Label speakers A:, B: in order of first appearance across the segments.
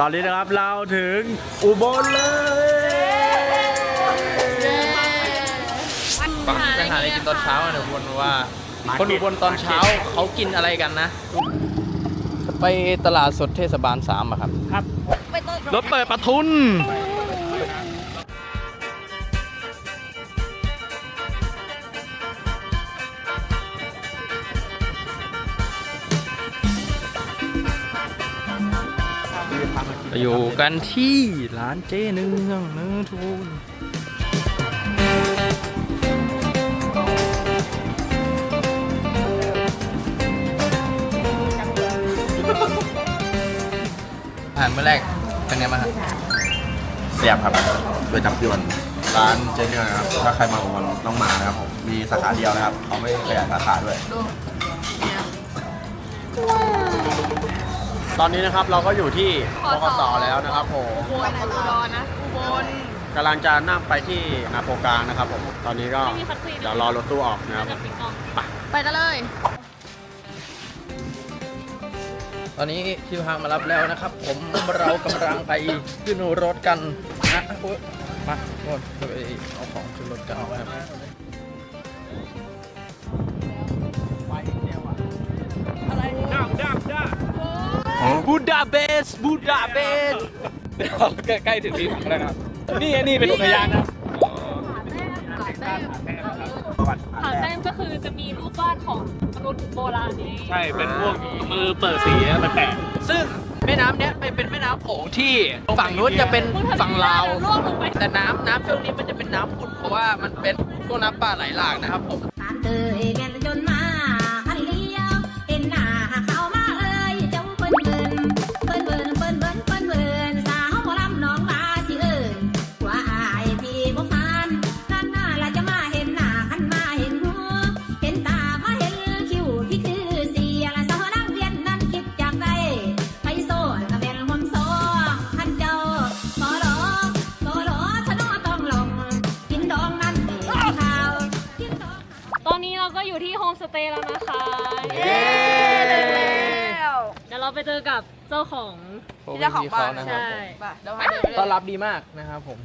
A: ตอนนี้นะครับเราถึงอุบลเลย
B: ไปไปหาอะไรกินตอนเช้าอะเนี่ยววนว่า คนอุบลตอนเช้าเขากินอะไรกันนะ ไปตลาดสดเทศบาลสามอะครับ
A: รถเปิดประทุน
B: อยู่กันที่ร้านเจ๊เนืองเนื้อทูนอาหารมื้อแรกเป็นไงบ้างครับ
C: เสียบครับโดยจำชื่อมันร้านเจเนียนะครับ ถ้าใครมาอุบลต้องมานะครับผม มีสาขาเดียวนะครับ เขาไม่ขยายสาขาด้วย
A: ตอนนี้นะครับเราก็อยู่ที่บกสแล้วนะครับผม
D: อุบลอุดรนะอุบล
A: กำลังจะนั่งไปที่นาโปกลางนะครับผม ตอนนี้ก็
D: ไม่มีคัตซีน
A: เดี๋ยวรอรถตู้ออกนะครับผม
D: ไปกันเลย
B: ตอนนี้ที่พักมารับแล้วนะครับ ผมเรากำลังไปขึ้นรถกันนะโอ๊ยมาโน่นไปเอาของขึ้นรถกันนะครับ
A: บูดาเบสบูดาเบส
B: ใกล้ถึงที่พักแล้วครับ
A: นี่นี่เป็นอุทยานนะ
D: ผาแต้มก็คือจะมีรูปวาดของมนุษย์โบราณนี่
A: ใช่เป็นพวกมือเปิดสีแปลก
B: ซึ่งแม่น้ำเนี้ยเป็นเป็นแม่น้ำโขงที่ฝั่งนู้นจะเป็นฝั่งลาว
D: ร่วงลงไป
B: แต่น้ำน้ำช่วงนี้มันจะเป็นน้ำขุ่นเพราะว่ามันเป็นช่วงน้ำป่าไหลหลากนะครับผม
D: เตย์แล้วนะคะเย้เดี๋ยวเราไปเจอกับเจ้าของ
B: เจ้าของบ้านนะครับ
D: ใช่
B: ต้อนรับดีมากนะครับผม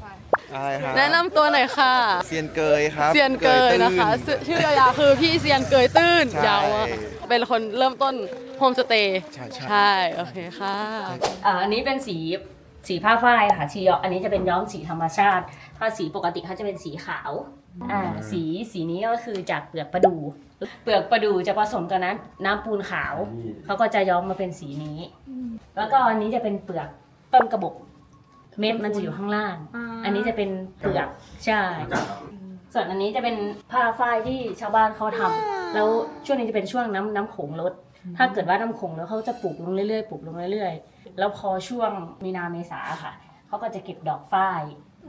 C: อะไรครับ
E: แนะนำตัวหน่อยค่ะ
C: เซียนเกยครับ
E: เซียนเกยนะคะ
C: ตื้
E: ชื่อชื่อยาวๆคือพี่เซียนเกยตื้น
C: ใช่
E: ยาวอะเป็นคนเริ่มต้นโฮมสเตย์
C: ใช่ใช่
E: ใช่ โอเคค่ะ
F: อ่าอันนี้เป็นสีสีผ้าฝ้ายค่ะชีย้อมอันนี้จะเป็นย้อมสีธรรมชาติ ถ้าสีปกติเขาจะเป็นสีขาว อ่าสีสีนี้ก็คือจากเปลือกประดูเปลือกประดูจะผสมกับน้ำน้ำปูนขาวเขาก็จะย้อมมาเป็นสีนี้ แล้วก็อันนี้จะเป็นเปลือกต้นกระบอกเม็ดมันจะอยู่ข้างล่าง อันนี้จะเป็นเปลือกใช่ส่วนอันนี้จะเป็นผ้าฝ้ายที่ชาวบ้านเขาทำแล้วช่วงนี้จะเป็นช่วงน้ำน้ำโขงลด ถ้าเกิดว่าน้ำโขงแล้วเขาจะปลูกลงเรื่อยๆปลูกลงเรื่อยๆ แล้วพอช่วงมีนาเมษาค่ะเขาก็จะเก็บดอกฝ้าย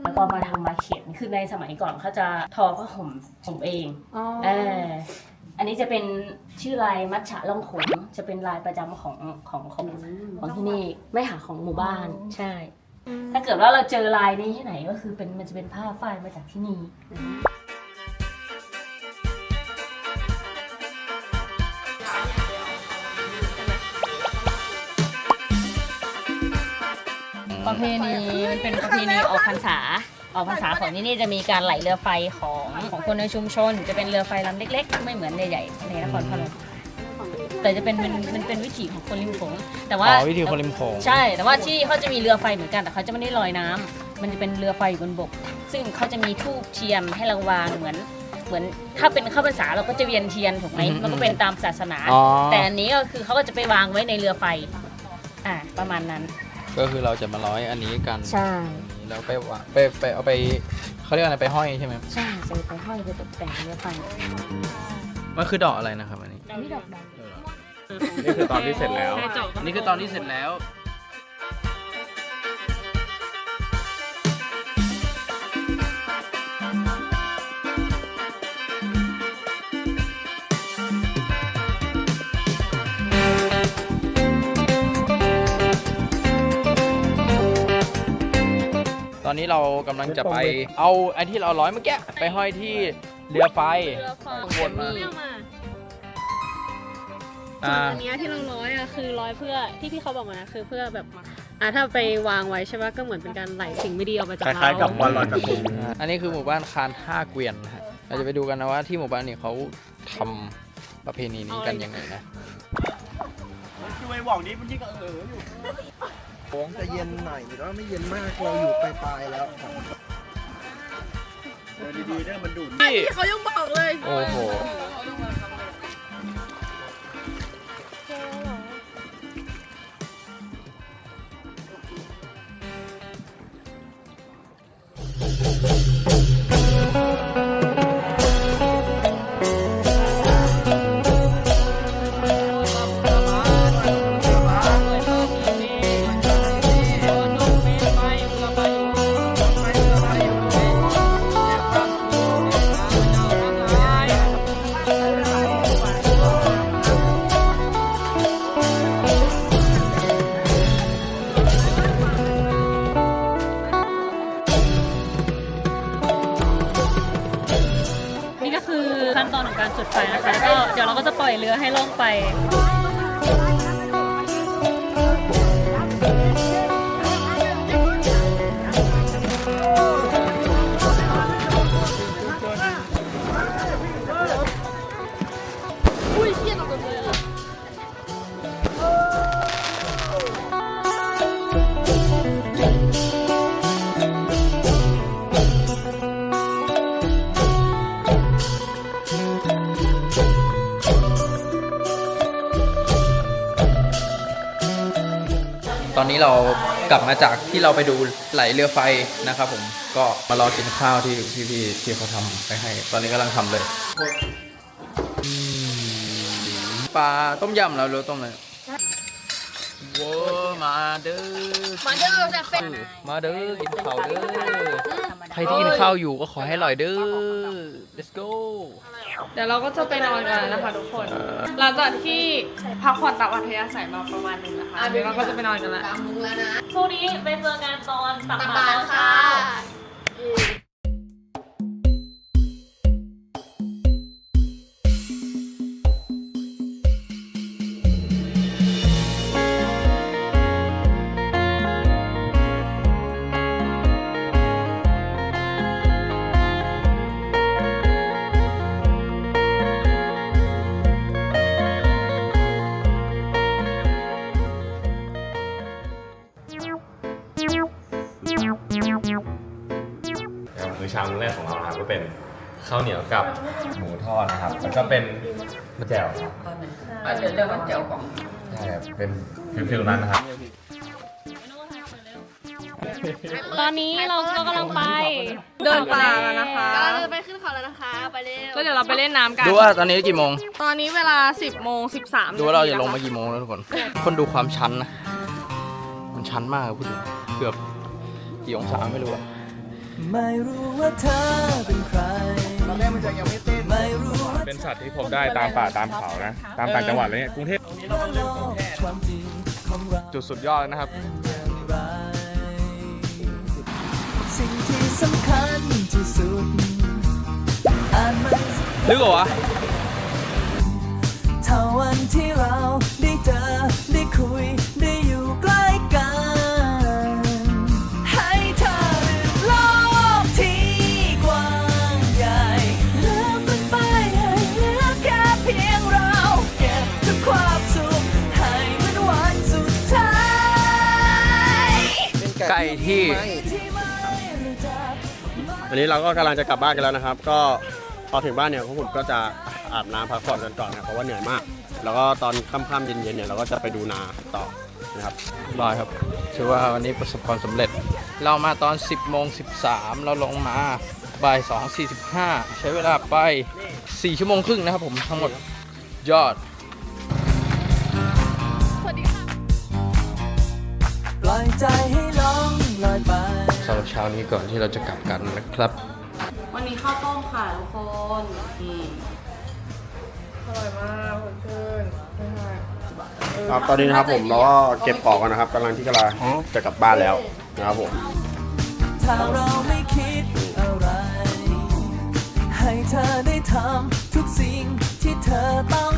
F: แล้วก็มาทำมาเขียนคือในสมัยก่อนเขาจะทอผ้าห่มห่มเองเอออันนี้จะเป็นชื่อลายมัชฉะล่องขนจะเป็นลายประจำของของของของที่นี่ไม่หาของหมู่บ้านใช่ ถ้าเกิดว่าเราเจอลายนี้ที่ไหนก็คือเป็นมันจะเป็นผ้าฝ้ายมาจากที่นี่ ประเพณีมันเป็นประเพณีออกพรรษา ออกพรรษาของที่นี่จะมีการไหลเรือไฟของของคนในชุมชน จะเป็นเรือไฟลำเล็ก ๆ ไม่เหมือนเรือใหญ่ในนครพนมแต่จะเป็นมันมันเป็นวิถีของคนริมโขงแต่ว่า
B: อ๋อวิธีคนริมโขง
F: ใช่ แต่ว่าที่เขาจะมีเรือไฟเหมือนกันแต่เขาจะไม่ได้ลอยน้ำมันจะเป็นเรือไฟอยู่บนบก ซึ่งเขาจะมีทูบเทียนให้เราวางเหมือน เหมือนถ้าเป็นเข้าพรรษาเราก็จะเวียนเทียนถูกไหม
B: อืม
F: มันก็เป็นตามศาสนา
B: อ๋อ
F: แต่อันนี้ก็คือเขาก็จะไปวางไว้ในเรือไฟ อ่าประมาณนั้น
B: ก็คือเราจะมาร้อยอันนี้กัน
F: ใช่
B: แล้วไปวางไปไปเอาไปเขาเรียกอะไรไปห้อยใช่ไหม
F: ใช่จะไปห้อยไปตกแต่งเรือไฟ
B: มันคือดอกอะไรนะครับอันนี้
F: นี่ดอกดาว
A: นี่คือตอนที่เสร็จแล้ว
B: อันนี้คือตอนที่เสร็จแล้ว อนนี้เรากำลังจะไปเอาไอ้ที่เราร้อยเมื่อกี้ไปห้อยที่เรือไฟ
D: เรือไฟ
B: ข้างบนมา
D: เรื่องมา
B: อ่า
D: อันเนี้ยที่เราร้อยอะคือร้อยเพื่อที่พี่เขาบอกมานะคือเพื่อแบบอะถ้าไปวางไว้ใช่ไหมก็เหมือนเป็นการไหลสิ่งไม่ดีออกมาจาก
A: ค
D: เรา
A: ล้ายๆกับวันลอยกระทง
B: อันนี้คือหมู่บ้านคานท่าเกวียนนะฮะเราจะไปดูกันนะว่าที่หมู่บ้านนี้เขาทำประเพณีนี้กันยังไงนะ
A: คือไอ้หว่องนี้มันยิ่งเอออยู่
C: โค้งจะเย็นหน่อยแต่ว่าไม่เย็นมากเราอยู่ปลายๆแล้ว
A: เออดีๆเนี่ยมันดูด
B: ที่
E: เขายังบอกเลย
B: โอ้โห
D: นี่ก็ จุดไฟนะคะแล้วก็เดี๋ยวเราก็จะปล่อยเรือให้ล่องไป
E: ตอ
B: นนี้เรากลับมาจากที่เราไปดูไหลเรือไฟนะครับผมก็มารอกินข้าวที่พี่พี่ๆที่เขาทำไปให้ ตอนนี้กำลังทำเลยอืมปลาต้มยำแล้วหรือต้มอะไรโว้มาเด้อ
E: มาเด้อแต่เป็น
B: มาเด้อกินข้าวเด้อใครที่กินข้าวอยู่ก็ขอให้อร่อยเด้อ let's go
E: เดี๋ยวเราก็จะไปนอนกันนะคะทุกคน หลังจากที่พักผ่อนตามอัธยาศัยมาประมาณหนึงนะคะเดี๋ยวเราก็จะไปนอนกันแล้ว
D: พรุ่งนี้ไปเจอกันตอนตักบาตรค่ะ
G: มื้อเช้า มื้อแรกของเรานะครับก็เป็นข้าวเหนียวกับหมูทอดนะครับแล้วก็เป็นแจ่วครับ
B: เดี๋ยวเดี๋ยวมันเจียวก่อน
G: ใช่ครับเป็นฟิลๆนั้นนะครับ
D: ตอนนี้เราก็กำลังไป
E: เดินป่าแล้วนะคะ
H: เราจะไปขึ้นเขาแล้วนะคะ ไปเร็ว
E: แล้วเดี๋ยวเราไปเล่นน้ำกัน
B: ดูว่าตอนนี้กี่โมง
E: ตอนนี้เวลา 10โมง13
B: ดูว่าเราจะลงมากี่โมงแล้วทุกคน คนดูความชันนะ มันชันมากอะพูดถึงเกือบกี่องศาไม่รู้อะ
I: ไม่รู้ว่าเธอเป็นใคร ตอนแรกมันจะยังไม่เต้นไม่รู้ว่า
A: เป็นสัตว์ที่ผมได้ตามป่าตามเขานะ ตามต่างจังหวัดเลยเนี่ยกรุงเทพ
I: ความจริงของเรา
A: จุดสุดยอดนะครับ
I: อย่างไร สิ่งที่สำคัญที่สุดอาจไม่
B: ลึกเหรอวะ
I: เท่าวันที่เราได้เจอ
C: อันนี้เราก็กำลังจะกลับบ้านกันแล้วนะครับ ก็พอถึงบ้านเนี่ยพวกผมก็จะอาบน้ำพักผ่อนกันก่อนนะเพราะว่าเหนื่อยมาก แล้วก็ตอนค่ำๆเย็นๆเนี่ยเราก็จะไปดูนาต่อนะครับ
B: ร้อยครับ ถือว่าวันนี้ประสบความสำเร็จ เรามาตอน 10โมง13 เราลงมาบ่าย2 45 ใช้เวลาไป 4 ชั่วโมงครึ่งนะครับผมทั้งหมดยอด
I: ปล่อยใจให้น้องลอยไป
B: สำหรับเช้านี้ก่อนที่เราจะกลับกันนะครับ
D: วันนี้ข้าวต้มค่ะทุกคนอืม
E: อร่อยมากเพื่อนๆใช่
C: ครับตอนนี้นะครับผมเราก็เก็บของกันนะครับกำลังที่กำลังจะกลับบ้านแล้วนะครับผม
I: ถ้าเราไม่คิดอะไร ให้เธอได้ทำทุกสิ่งที่เธอต้อง